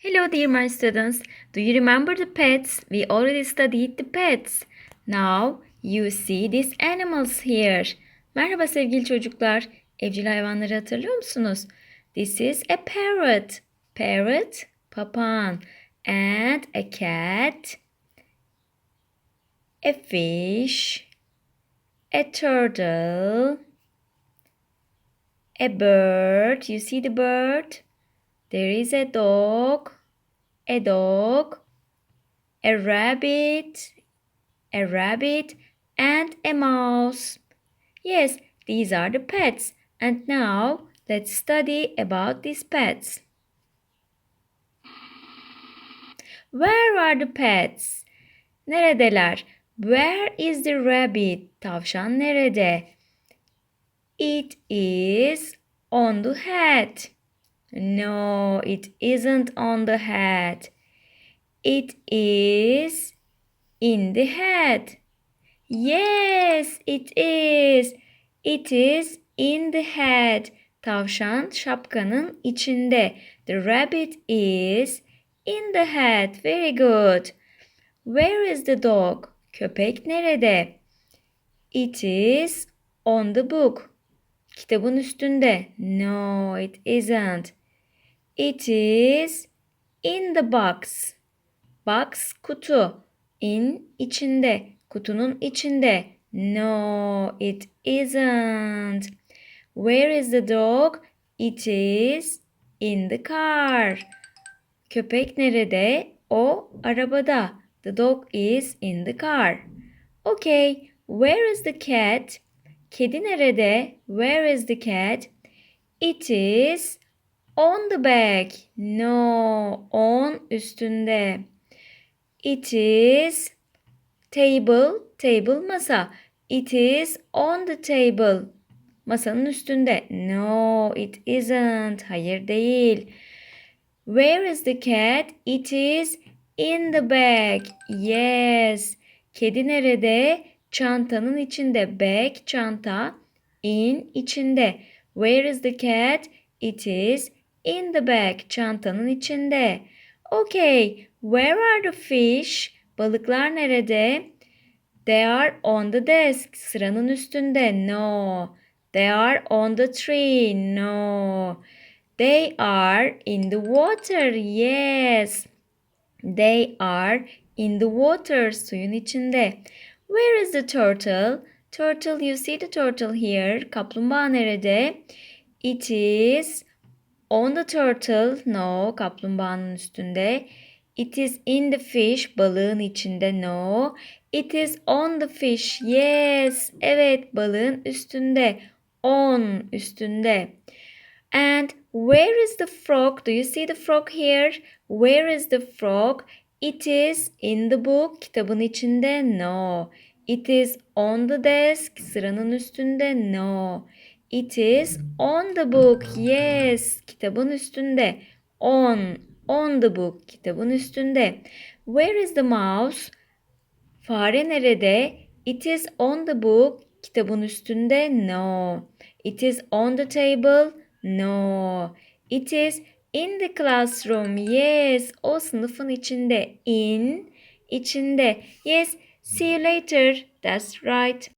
Hello, dear my students. Do you remember the pets? We already studied the pets. Now you see these animals here. Merhaba sevgili çocuklar. Evcil hayvanları hatırlıyor musunuz? This is a parrot. Parrot, papağan. And a cat. A fish. A turtle. A bird. You see the bird? There is a dog, a dog, a rabbit, a rabbit, and a mouse. Yes, these are the pets. And now let's study about these pets. Where are the pets? Neredeler? Where is the rabbit? Tavşan nerede? It is on the hat. No, it isn't on the hat. It is in the hat. Yes, it is. It is in the hat. Tavşan şapkanın içinde. The rabbit is in the hat. Very good. Where is the dog? Köpek nerede? It is on the book. Kitabın üstünde. No, it isn't. It is in the box. Box kutu. In içinde. Kutunun içinde. No, it isn't. Where is the dog? It is in the car. Köpek nerede? O arabada. The dog is in the car. Okay, where is the cat? Kedi nerede? Where is the cat? It is on the back. No, on üstünde. It is table, table masa. It is on the table. Masanın üstünde. No, it isn't. Hayır değil. Where is the cat? It is in the bag. Yes. Kedi nerede? Çantanın içinde. Bag, çanta. In, içinde. Where is the cat? It is in the bag. Çantanın içinde. Okay. Where are the fish? Balıklar nerede? They are on the desk. Sıranın üstünde. No. They are on the tree. No. They are in the water. Yes. They are in the water. Suyun içinde. Where is the turtle? Turtle, you see the turtle here. Kaplumbağa nerede? It is on the turtle. No, kaplumbağanın üstünde. It is in the fish. Balığın içinde. No. It is on the fish. Yes. Evet, balığın üstünde. On, üstünde. And where is the frog? Do you see the frog here? Where is the frog? It is in the book. Kitabın içinde. No. It is on the desk. Sıranın üstünde. No. It is on the book. Yes. Kitabın üstünde. On. On the book. Kitabın üstünde. Where is the mouse? Fare nerede? It is on the book. Kitabın üstünde. No. It is on the table. No. It is in the classroom. Yes. O sınıfın içinde. In. içinde. Yes. See you later. That's right.